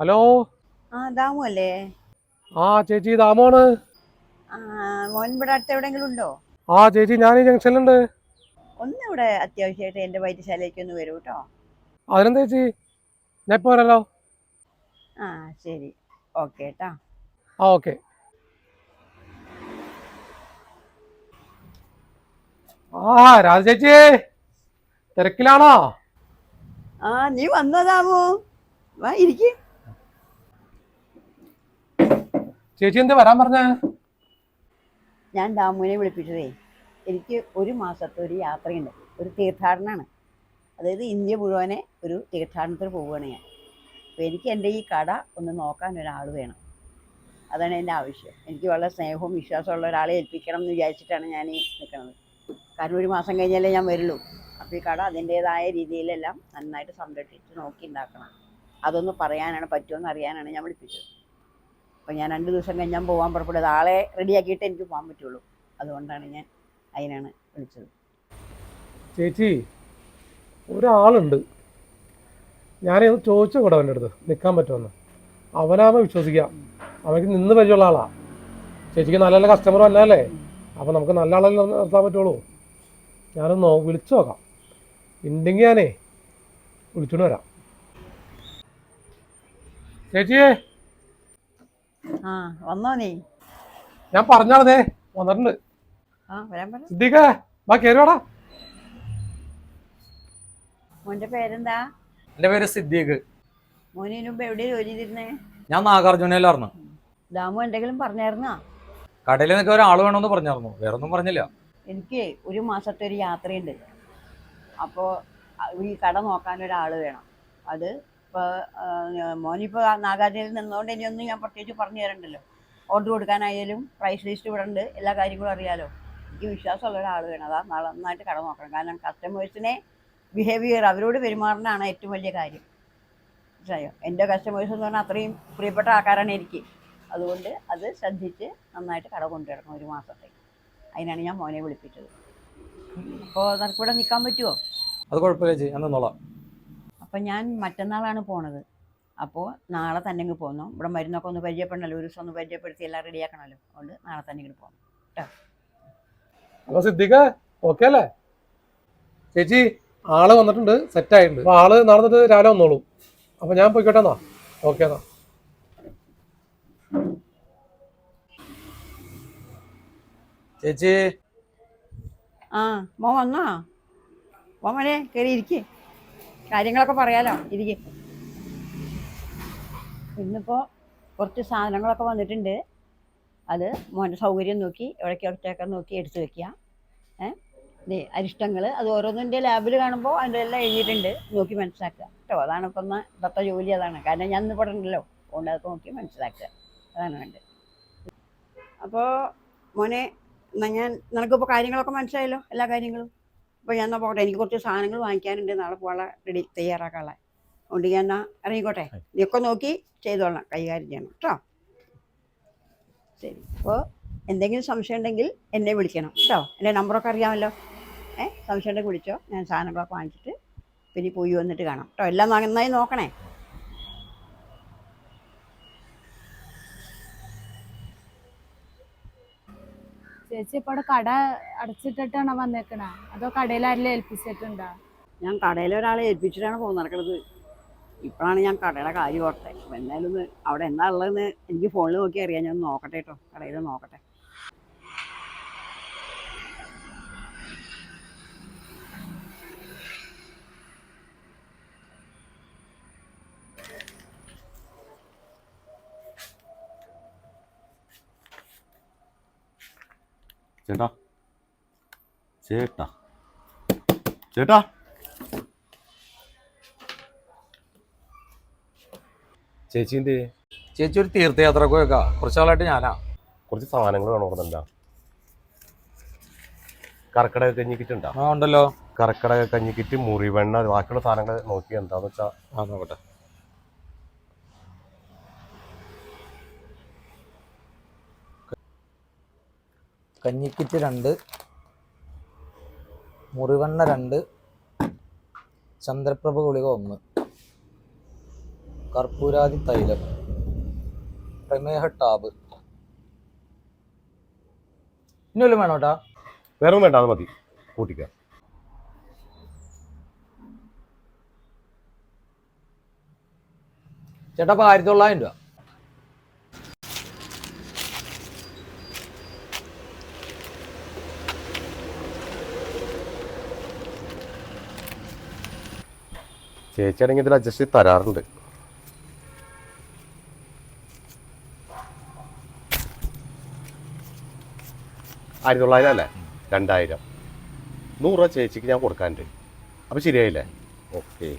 Hello? ആ ദാമു അല്ലേ ആ ചേച്ചി ദാമോണ് ആ മോൻ ഇവിടെ അടുത്ത് എവിടെയെങ്കിലും ഉണ്ടോ? ആ ചേച്ചി ഞാൻ ഈ ജംഗ്ഷനിലുണ്ട്. ഒന്ന് ഇവിടെ അത്യാവശ്യമായിട്ട് എന്റെ വൈദ്യശാലയ്ക്ക് ഒന്ന് വരൂ കേട്ടോ. അതിനെന്താ ചേച്ചി? ഞാൻ ഇപ്പൊ വരാലോ? ആ ശരി. ഓക്കെ കേട്ടോ ആ ഓക്കെ. ആ രാജ ചേച്ചി തിരക്കിലാണോ? ആ നീ വന്നതാവോ വാ ഇരിക്ക്. ചേച്ചി എന്ത് വരാൻ പറഞ്ഞ? ഞാൻ ദാമുവിനെ വിളിപ്പിച്ചതേ. എനിക്ക് ഒരു മാസത്തെ ഒരു യാത്രയുണ്ട്. ഒരു തീർത്ഥാടനമാണ്. അതായത് ഇന്ത്യ മുഴുവനെ ഒരു തീർത്ഥാടനത്തിന് പോവുകയാണ് ഞാൻ. അപ്പോൾ എനിക്ക് എന്റെ ഈ കട ഒന്ന് നോക്കാൻ ഒരാൾ വേണം. അതാണ് എന്റെ ആവശ്യം. എനിക്ക് വളരെ സ്നേഹവും വിശ്വാസമുള്ള ഒരാളെ ഏൽപ്പിക്കണം എന്ന് വിചാരിച്ചിട്ടാണ് ഞാൻ ഈ നിൽക്കുന്നത്. കാരണം ഒരു മാസം കഴിഞ്ഞാലേ ഞാൻ വരുള്ളൂ. അപ്പോൾ ഈ കട അതിന്റേതായ രീതിയിലെല്ലാം നന്നായിട്ട് സംരക്ഷിച്ച് നോക്കി ഉണ്ടാക്കണം. അതൊന്ന് പറയാനാണ് പറ്റുമെന്ന് അറിയാനാണ് ഞാൻ വിളിപ്പിച്ചത്. അപ്പോൾ ഞാൻ രണ്ട് ദിവസം കഴിഞ്ഞ് ഞാൻ പോകാൻ പുറപ്പെടും ആളെ റെഡിയാക്കിയിട്ട് എനിക്ക് പോകാൻ പറ്റുള്ളൂ. അതുകൊണ്ടാണ് ഞാൻ അതിനാണ് വിളിച്ചത്. ചേച്ചി ഒരാളുണ്ട്. ഞാനത് ചോദിച്ചു കൂടെ അവന്റെ അടുത്ത്. നിൽക്കാൻ പറ്റുമെന്ന് അവനാകുമ്പോൾ വിശ്വസിക്കാം. അവനക്ക് നിന്ന് പരിചയമുള്ള ആളാണ് ചേച്ചിക്ക് നല്ല നല്ല കസ്റ്റമർ വന്നാലേ അപ്പോൾ നമുക്ക് നല്ല ആളല്ലേ നിർത്താൻ പറ്റുള്ളൂ. ഞാനൊന്ന് നോ വിളിച്ചു നോക്കാം. ഉണ്ടെങ്കിൽ ഞാനേ വിളിച്ചോണ്ട് വരാം. ചേച്ചിയെ ആ വന്നോ നീ ഞാൻ പറഞ്ഞാളതേ വന്നിട്ടുണ്ട്. ആ വരാൻ പറ. സിദ്ദീഖേ വാ കയറിവാടാ മോന്റെ പേരെന്താ? എന്റെ പേര് സിദ്ദീഖ്. മോനിന് മുമ്പ് എവിടെ ജോലി ചെയ്തിരുന്നേ? ഞാൻ നാഗാർജുനയിലായിരുന്നു. ദാമു എന്തെങ്കിലും പറഞ്ഞായിരുന്നോ? കടയിൽ നിൽക്കാൻ ഒരാൾ വേണമെന്ന് പറഞ്ഞായിരുന്നു. വേറെ ഒന്നും പറഞ്ഞില്ല. എനിക്ക് ഒരു മാസത്തെ ഒരു യാത്രയുണ്ട്. അപ്പോൾ ഈ കട നോക്കാൻ ഒരാൾ വേണം. അത് ഇപ്പോൾ മോനിപ്പോൾ നാഗാർജുനയിൽ നിന്നുകൊണ്ട് ഇനിയൊന്നും ഞാൻ പ്രത്യേകിച്ച് പറഞ്ഞു തരണ്ടല്ലോ. ഓർഡർ കൊടുക്കാനായാലും പ്രൈസ് ലിസ്റ്റ് ഇവിടെ ഉണ്ട് എല്ലാ കാര്യങ്ങളും അറിയാലോ. എനിക്ക് വിശ്വാസമുള്ള ഒരാൾ വേണം. അതാ നാളെ നന്നായിട്ട് കട നോക്കണം. കാരണം കസ്റ്റമേഴ്സിനെ ബിഹേവിയർ അവരോട് പെരുമാറുന്നതാണ് ഏറ്റവും വലിയ കാര്യം. മനസ്സിലായോ? എന്റെ കസ്റ്റമേഴ്സ് എന്ന് പറഞ്ഞാൽ അത്രയും പ്രിയപ്പെട്ട ആൾക്കാരാണ് എനിക്ക്. അതുകൊണ്ട് അത് ശ്രദ്ധിച്ച് നന്നായിട്ട് കട കൊണ്ടുവരണം ഒരു മാസത്തേക്ക്. അതിനാണ് ഞാൻ മോനെ വിളിപ്പിച്ചത്. അപ്പോൾ നിനക്കിവിടെ നിൽക്കാൻ പറ്റുമോ അത് കുഴപ്പമില്ല ചേച്ചി. ഞാൻ നിന്നോളാം. അപ്പം ഞാൻ മറ്റന്നാളാണ് പോണത്. അപ്പോൾ നാളെ തന്നെ ഇങ്ങ് പോന്നു. ഇവിടെ മരുന്നൊക്കെ ഒന്ന് പരിചയപ്പെടണമല്ലോ ഒരു ദിവസം ഒന്ന് പരിചയപ്പെടുത്തി എല്ലാം റെഡിയാക്കണമല്ലോ അതുകൊണ്ട് നാളെ തന്നെ ഇങ്ങോട്ട് പോകണം അപ്പൊ സിദ്ദിഖ് ഓക്കെ അല്ലേ? ചേച്ചി ആൾ വന്നിട്ടുണ്ട്. സെറ്റ് ആയിട്ടുണ്ട്. അപ്പൊ ആൾ നടന്നിട്ട് രാവിലെ വന്നോളൂ. അപ്പൊ ഞാൻ പോയിക്കോട്ടെ എന്നാ? ഓക്കെ എന്നാ. ചേച്ചി. ആ മോൻ വന്നോ? മോൻ മോനെ കയറി ഇരിക്കേ കാര്യങ്ങളൊക്കെ പറയാലോ ഇരിക്കും. ഇന്നിപ്പോൾ കുറച്ച് സാധനങ്ങളൊക്കെ വന്നിട്ടുണ്ട്. അത് മോന്റെ സൗകര്യം നോക്കി എവിടേക്ക് എവിടേക്കൊക്കെ നോക്കി എടുത്ത് വെക്കുക. ഏ? അരിഷ്ടങ്ങൾ അത് ഓരോന്നിന്റെ ലാബിൽ കാണുമ്പോൾ അതിന്റെ എല്ലാം എഴുതിയിട്ടുണ്ട്. നോക്കി മനസ്സിലാക്കുക. കേട്ടോ അതാണ് ഇപ്പം ഇന്നത്തെ ജോലി അതാണ്. കാരണം ഞാൻ ഇന്ന് ഇവിടെ ഉണ്ടല്ലോ. അതുകൊണ്ട് അതൊക്കെ നോക്കി മനസ്സിലാക്കുക. അതാണ് വേണ്ടത്. അപ്പോൾ മോനെ എന്നാൽ ഞാൻ നിനക്കിപ്പോൾ കാര്യങ്ങളൊക്കെ മനസ്സിലായല്ലോ? എല്ലാ കാര്യങ്ങളും? അപ്പോൾ ഞാൻ എന്നാൽ പോകട്ടെ എനിക്ക് കുറച്ച് സാധനങ്ങൾ വാങ്ങിക്കാനുണ്ട്. നാളെ പോകാൻ റെഡി തയ്യാറാക്കാളെ അതുകൊണ്ട് ഞാൻ എന്നാ ഇറങ്ങിക്കോട്ടെ. നീയൊക്കെ നോക്കി ചെയ്തോളാം കൈകാര്യം ചെയ്യണം കേട്ടോ? ശരി. അപ്പോൾ എന്തെങ്കിലും സംശയം ഉണ്ടെങ്കിൽ എന്നെ വിളിക്കണം കേട്ടോ? എന്റെ നമ്പറൊക്കെ അറിയാമല്ലോ. ഏഹ് സംശയം ഉണ്ടെങ്കിൽ വിളിച്ചോ. ഞാൻ സാധനങ്ങളൊക്കെ വാങ്ങിച്ചിട്ട് പിന്നെ പോയി വന്നിട്ട് കാണാം കേട്ടോ? എല്ലാം നന്നായി നോക്കണേ. ചേച്ചി ഇപ്പൊ കട അടച്ചിട്ടിട്ടാണോ വന്നേക്കണ? അതോ കടയിൽ ആരെങ്കിലും ഏൽപ്പിച്ചിട്ടുണ്ടോ? ഞാൻ കടയിൽ ഒരാളെ ഏൽപ്പിച്ചിട്ടാണ് പോകുന്നത് നടക്കുന്നത് ഇപ്പോഴാണ് ഞാൻ കടയുടെ കാര്യം ഓർത്തത് എന്തായാലും അവിടെ എന്താ ഉള്ളതെന്ന് എനിക്ക് ഫോണിൽ നോക്കി അറിയാം. ഞാൻ നോക്കട്ടെ കേട്ടോ കടയിൽ നോക്കട്ടെ. ചേട്ടാ. ചേട്ടാ. ചേട്ടാ. ചേച്ചീന്റെ ചേച്ചി ഒരു തീർത്ഥയാത്രക്ക് പോയേക്കാ കുറച്ചാളായിട്ട് ഞാനാ. കുറച്ച് സാധനങ്ങൾ വേണമെന്നുണ്ടാ കർക്കിടക കഞ്ഞിക്കിട്ടുണ്ടാ ആ ഉണ്ടല്ലോ. കർക്കിടക കഞ്ഞിക്കിറ്റ് മുറിവെണ്ണ ബാക്കിയുള്ള സാധനങ്ങൾ നോക്കി എന്താന്ന് വെച്ചാ ആ നോക്കട്ടെ. കഞ്ഞിക്കിറ്റ് രണ്ട് മുറിവെണ്ണ രണ്ട് ചന്ദ്രപ്രഭ ഗുളിക ഒന്ന്. കർപ്പൂരാതി തൈലം. പ്രമേഹ ടാബ്. ഇനി വല്ലതും വേണോ കേട്ടാ വേറെ ഒന്നും വേണ്ട അത് മതി. കൂട്ടിക്ക. ചേട്ടാ അപ്പോൾ ആയിരത്തി തൊള്ളായിരം രൂപ. ചേച്ചിയാണെങ്കിൽ ഇതിൽ അഡ്ജസ്റ്റ് ചെയ്ത് തരാറുണ്ട്. ആയിരത്തി തൊള്ളായിരം അല്ലേ? രണ്ടായിരം. നൂറ് രൂപ ചേച്ചിക്ക് ഞാൻ കൊടുക്കാനുണ്ട്. അപ്പം ശരിയായില്ലേ? ഓക്കെ.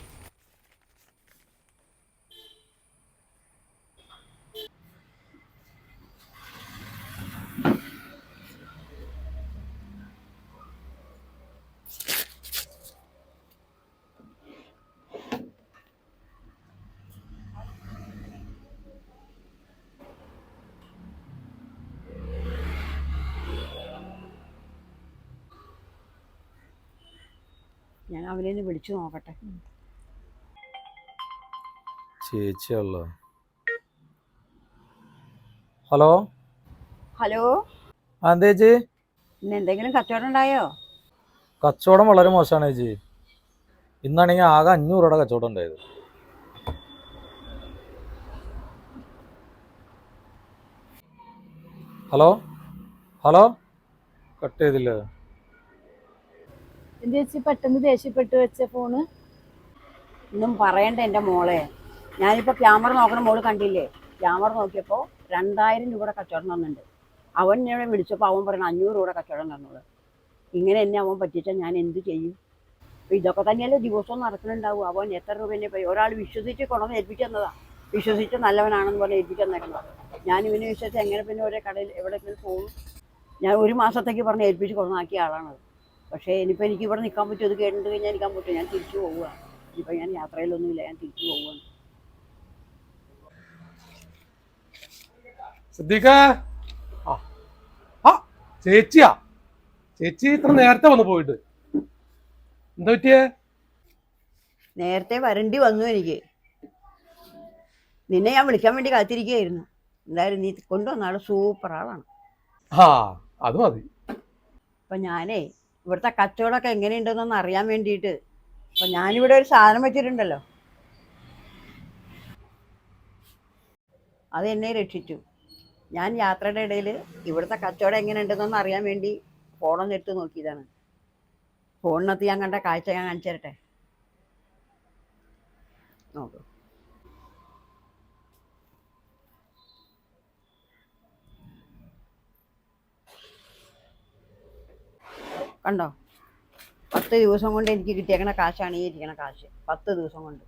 അവനെ വിളിച്ചു നോക്കട്ടെ. ചേച്ചിയല്ലോ ഹലോ? ഹലോ? എന്താ ചേച്ചി? ഇന്ന് എന്തെങ്കിലും കച്ചവടം ഉണ്ടായോ? കച്ചവടം വളരെ മോശമാണ് ചേച്ചി. ഇന്നാണെങ്കിൽ ആകെ അഞ്ഞൂറ് രൂപയുടെ കച്ചവടം ഉണ്ടായത്. ഹലോ? ഹലോ? കട്ട് ചെയ്തില്ലേ? എന്ത് ചേച്ചി പെട്ടെന്ന് ദേഷ്യപ്പെട്ട് വെച്ച ഫോണ് ഒന്നും പറയണ്ട എന്റെ മോളെ. ഞാനിപ്പോൾ ക്യാമറ നോക്കണ മോൾ കണ്ടില്ലേ? ക്യാമറ നോക്കിയപ്പോൾ രണ്ടായിരം രൂപ കച്ചവടം തന്നിട്ടുണ്ട് അവൻ എന്നെ വിളിച്ചപ്പോൾ അവൻ പറയണം അഞ്ഞൂറ് രൂപ കച്ചവടം തന്നോളൂ ഇങ്ങനെ എന്നെ അവൻ പറ്റിച്ചാൽ ഞാൻ എന്ത് ചെയ്യും? ഇതൊക്കെ തന്നെയല്ലേ ദിവസവും നടക്കുന്നുണ്ടാവും അവൻ എത്ര രൂപ എന്നെ പോയി ഒരാൾ വിശ്വസിച്ച് കൊണ്ടുവന്ന് ഏൽപ്പിച്ചു തന്നതാ. വിശ്വസിച്ച് നല്ലവനാണെന്ന് പറഞ്ഞ് ഏൽപ്പിച്ചു ഞാൻ ഇവനെ വിശ്വസിച്ച് എങ്ങനെ പിന്നെ ഒരേ കടയിൽ എവിടെയെങ്കിലും പോകും? ഞാൻ ഒരു മാസത്തേക്ക് പറഞ്ഞ് ഏൽപ്പിച്ച് കൊണ്ടുവന്നാക്കിയ ആളാണത്. പക്ഷേ ഇനിയിപ്പോൾ എനിക്ക് ഇവിടെ നിൽക്കാൻ പറ്റും അത് കേട്ടിട്ട് കഴിഞ്ഞാൽ നിൽക്കാൻ പറ്റും ഞാൻ തിരിച്ചു പോവുക. ഇനിയിപ്പോൾ ഞാൻ യാത്രയിലൊന്നുമില്ല. ഞാൻ തിരിച്ചു പോവുകയാണ് സിദ്ദീഖ? ആ. ആ ചേച്ചിയാ. ചേച്ചി ഇത്ര നേരത്തെ വന്നു പോയിട്ട്. എന്താ പറ്റിയേ? നേരത്തെ വരണ്ടി വന്നു എനിക്ക്. നിന്നെ ഞാൻ വിളിക്കാൻ വേണ്ടി കാത്തിരിക്കുകയായിരുന്നു. എന്തായാലും നീ കൊണ്ടുവന്ന ആൾ സൂപ്പർ ആളാണ് ആ അത് മതി. അപ്പൊ ഞാനേ ഇവിടുത്തെ കച്ചവടമൊക്കെ എങ്ങനെയുണ്ടെന്നൊന്ന് അറിയാൻ വേണ്ടിയിട്ട്. അപ്പം ഞാനിവിടെ ഒരു സാധനം വെച്ചിട്ടുണ്ടല്ലോ. അത് എന്നെ രക്ഷിച്ചു. ഞാൻ യാത്രയുടെ ഇടയിൽ ഇവിടുത്തെ കച്ചവടം എങ്ങനെയുണ്ടെന്നൊന്ന് അറിയാൻ വേണ്ടി ഫോണൊന്ന് എടുത്ത് നോക്കിയതാണ്. ഫോണിനകത്ത് ഞാൻ കണ്ട കാഴ്ച ഞാൻ കാണിച്ചു തരട്ടെ? നോക്കൂ. കണ്ടോ? പത്ത് ദിവസം കൊണ്ട് എനിക്ക് കിട്ടിയേക്കണ കാശാണ് ഈ ഇരിക്കണ കാശ്. പത്ത് ദിവസം കൊണ്ട്.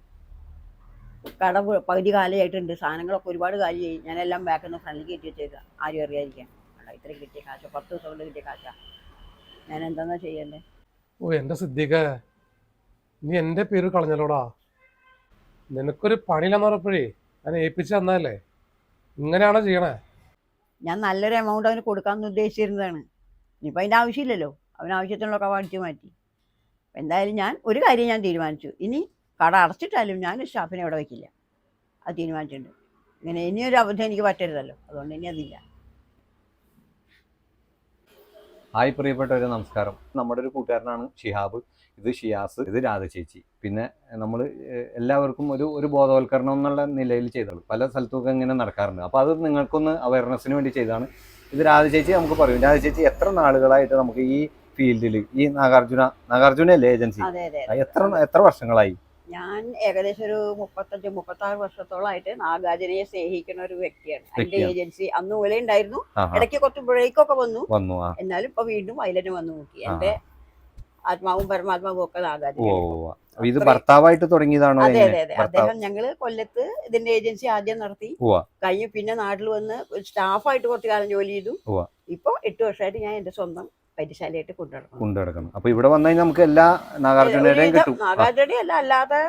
കട പകുതി കാലമായിട്ടുണ്ട് സാധനങ്ങളൊക്കെ ഒരുപാട് കാര്യമായി ഞാനെല്ലാം ബാക്കിൽ നിന്ന് ഫ്രണ്ടിൽ കയറ്റി വെച്ചേക്കാം ആരും അറിയാതിരിക്കാൻ. കണ്ടോ? ഇത്രയും കിട്ടിയ കാശോ. പത്ത് ദിവസം കൊണ്ട് കിട്ടിയ കാശാ. ഞാൻ എന്താന്നാ ചെയ്യണ്ടേ? ഓ എന്റെ സിദ്ധിക്ക നീ എന്റെ പേര് കളഞ്ഞല്ലോടാ? നിനക്കൊരു പണിയില്ലെന്ന് പറഞ്ഞപ്പോഴേ ഞാൻ ഏൽപ്പിച്ച് തന്നതല്ലേ? ഇങ്ങനെയാണോ ചെയ്യണേ? ഞാൻ നല്ലൊരു എമൗണ്ട് അവന് കൊടുക്കാമെന്ന് ഉദ്ദേശിച്ചിരുന്നതാണ്. ഇനിയിപ്പോൾ അതിന്റെ ആവശ്യമില്ലല്ലോ. അവന് ആവശ്യത്തിനുള്ളതൊക്കെ അടിച്ചു മാറ്റി. എന്തായാലും ഞാൻ ഒരു കാര്യം ഞാൻ തീരുമാനിച്ചു. ഇനി കട അടച്ചിട്ടാലും ഞാൻ സ്റ്റാഫിനെ ഇവിടെ വയ്ക്കില്ല. അത് തീരുമാനിച്ചിട്ടുണ്ട്. ഇങ്ങനെ ഇനിയൊരു അബദ്ധം എനിക്ക് പറ്റരുതല്ലോ. അതുകൊണ്ട് ഇനി അതില്ല. ഹായ് പ്രിയപ്പെട്ടവരെ നമസ്കാരം. നമ്മുടെ ഒരു കൂട്ടുകാരനാണ് ഷിഹാബ്. ഇത് ഷിയാസ് ഇത് രാധ ചേച്ചി. പിന്നെ നമ്മൾ എല്ലാവർക്കും ഒരു ഒരു ബോധവൽക്കരണം എന്നുള്ള നിലയിൽ ചെയ്തോളൂ പല സ്ഥലത്തൊക്കെ ഇങ്ങനെ നടക്കാറുണ്ട്. അപ്പോൾ അത് നിങ്ങൾക്കൊന്ന് അവയർനെസ്സിന് വേണ്ടി ചെയ്താണ് ഇത് രാധ ചേച്ചി നമുക്ക് പറയും. രാധ ചേച്ചി എത്ര നാളുകളായിട്ട് നമുക്ക് ഈ ഫീൽഡിൽ ഈ നാഗാർജുന നാഗാർജുന അല്ലേ ഏജൻസി? എത്ര എത്ര വർഷങ്ങളായി? ഞാൻ ഏകദേശം ഒരു മുപ്പത്തഞ്ച് മുപ്പത്തി ആറ് വർഷത്തോളമായിട്ട് നാഗാർജുനയെ സ്നേഹിക്കുന്ന ഒരു വ്യക്തിയാണ്. എന്റെ ഏജൻസി അന്ന് പോലെ ഉണ്ടായിരുന്നു. ഇടയ്ക്ക് കുറച്ച് ബ്രേക്കൊക്കെ വന്നു. വന്നു എന്നാലും ഇപ്പൊ വീണ്ടും വയലന് വന്നു നോക്കി. എന്റെ ആത്മാവും പരമാത്മാവും ഒക്കെ നാഗാർജുന. ഇത് ഭർത്താവായിട്ട് തുടങ്ങിയതാണോ അതെ അതെ അതെ. അദ്ദേഹം ഞങ്ങൾ കൊല്ലത്ത് ഇതിന്റെ ഏജൻസി ആദ്യം നടത്തി. കഴിഞ്ഞ് പിന്നെ നാട്ടിൽ വന്ന് സ്റ്റാഫായിട്ട് കുറച്ച് കാലം ജോലി ചെയ്തു. ഇപ്പൊ എട്ട് വർഷമായിട്ട് ഞാൻ എന്റെ സ്വന്തം വൈദ്യശാലയായിട്ട് കൊണ്ടുനടക്കണം. കൊണ്ടുനടക്കണം. അപ്പൊ ഇവിടെ വന്നു കഴിഞ്ഞാൽ നമുക്ക് എല്ലാ നാഗാർജുനയുടെയും കിട്ടും. നാഗാർജുനയുടെ നാഗാർജുന അല്ല അല്ലാതെ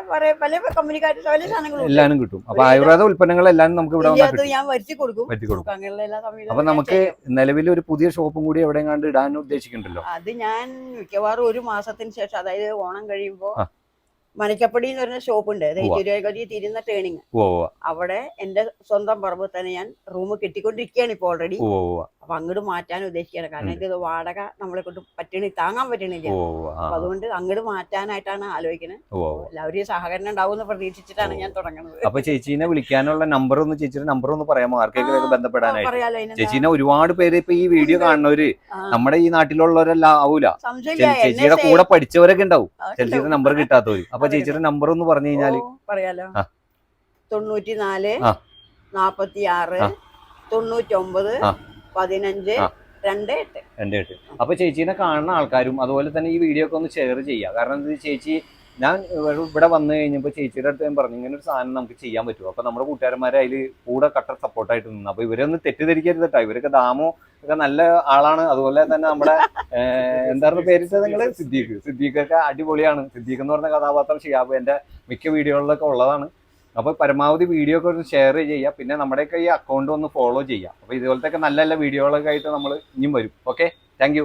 പല കമ്പനിക്കാർ പല സാധനങ്ങളും എല്ലാനും കിട്ടും. അപ്പൊ ആയുർവേദ ഉൽപ്പന്നങ്ങൾ എല്ലാം നമുക്ക് ഇവിടെ വന്നാൽ ഞാൻ വരുത്തി കൊടുക്കും. വരുത്തി കൊടുക്കും. അങ്ങനെയുള്ള എല്ലാ അപ്പൊ സംവിധാനങ്ങളും നമുക്ക്. നിലവിൽ ഒരു പുതിയ ഷോപ്പും കൂടി എവിടെയെങ്ങാണ്ട് ഇടാൻ ഉദ്ദേശിക്കുന്നുണ്ടല്ലോ. അത് ഞാൻ മിക്കവാറും ഒരു മാസത്തിന് ശേഷം അതായത് ഓണം കഴിയുമ്പോ. മനക്കപ്പടി എന്ന് പറഞ്ഞ ഷോപ്പ് ഉണ്ട് ഉവ്വ. തിരുവേഗതി തിരുന്ന ടേണിങ്. അവിടെ എന്റെ സ്വന്തം പറമ്പിൽ തന്നെ ഞാൻ റൂം കെട്ടിക്കൊണ്ടിരിക്കുകയാണ് ഇപ്പൊ ഓൾറെഡി അപ്പൊ അങ്ങോട്ട് മാറ്റാൻ ഉദ്ദേശിക്കുകയാണ്. കാരണം എനിക്ക് വാടക നമ്മളെ കൊണ്ട് പറ്റണി താങ്ങാൻ പറ്റണില്ല. അപ്പൊ അതുകൊണ്ട് അങ്ങോട്ട് മാറ്റാനായിട്ടാണ് ആലോചിക്കുന്നത്. എല്ലാവരും സഹകരണം ഉണ്ടാവും എന്ന് പ്രതീക്ഷിച്ചിട്ടാണ് ഞാൻ തുടങ്ങുന്നത്. അപ്പൊ ചേച്ചീനെ വിളിക്കാനുള്ള നമ്പർ ഒന്ന് ചേച്ചിയുടെ നമ്പർ ഒന്ന് പറയാമോ? ആർക്കെങ്കിലും ബന്ധപ്പെടാനായിട്ട്? ചേച്ചീനെ ഒരുപാട് പേര് ഇപ്പൊ ഈ വീഡിയോ കാണുന്നവര് നമ്മുടെ ഈ നാട്ടിലുള്ളവരെല്ലാം ആവൂല. ചേച്ചിയുടെ കൂടെ പഠിച്ചവരൊക്കെ ഉണ്ടാവും. ചേച്ചിയുടെ നമ്പർ കിട്ടാത്തവര്. അപ്പൊ അതെ, ചേച്ചിയുടെ നമ്പർ ഒന്ന് പറഞ്ഞു കഴിഞ്ഞാൽ പറയാലോ. തൊണ്ണൂറ്റി നാല്. നാപ്പത്തി ആറ്. തൊണ്ണൂറ്റൊമ്പത്. പതിനഞ്ച്. രണ്ട് എട്ട് അപ്പൊ ചേച്ചീനെ കാണുന്ന ആൾക്കാരും അതുപോലെ തന്നെ ഈ വീഡിയോ ഒക്കെ ഒന്ന് ഷെയർ ചെയ്യുക കാരണം എന്താ ചേച്ചി ഞാൻ ഇവിടെ വന്നു കഴിഞ്ഞപ്പോൾ ചേച്ചിയുടെ അടുത്ത് ഞാൻ പറഞ്ഞു ഇങ്ങനെ ഒരു സാധനം നമുക്ക് ചെയ്യാൻ പറ്റുമോ അപ്പൊ നമ്മുടെ കൂട്ടുകാരന്മാരെ അതിൽ കൂടെ കട്ട സപ്പോർട്ടായിട്ട് നിന്ന് അപ്പൊ ഇവരൊന്ന് തെറ്റിദ്ധരിക്കരുത് കേട്ടോ ഇവരൊക്കെ ദാമോ ഒക്കെ നല്ല ആളാണ്. അതുപോലെ തന്നെ നമ്മുടെ എന്താണ് പേരിട്ടത് നിങ്ങൾ? സിദ്ദീഖ്. ഒക്കെ അടിപൊളിയാണ്. സിദ്ദീഖ് എന്ന് പറഞ്ഞ കഥാപാത്രം ഷിയാബ് എന്റെ മിക്ക വീഡിയോകളിലൊക്കെ ഉള്ളതാണ്. അപ്പോൾ പരമാവധി വീഡിയോ ഒക്കെ ഒന്ന് ഷെയർ ചെയ്യുക. പിന്നെ നമ്മുടെയൊക്കെ ഈ അക്കൗണ്ട് ഒന്ന് ഫോളോ ചെയ്യുക. അപ്പോൾ ഇതുപോലത്തെ നല്ല നല്ല വീഡിയോകളൊക്കെ ആയിട്ട് നമ്മൾ ഇനിയും വരും. Okay thank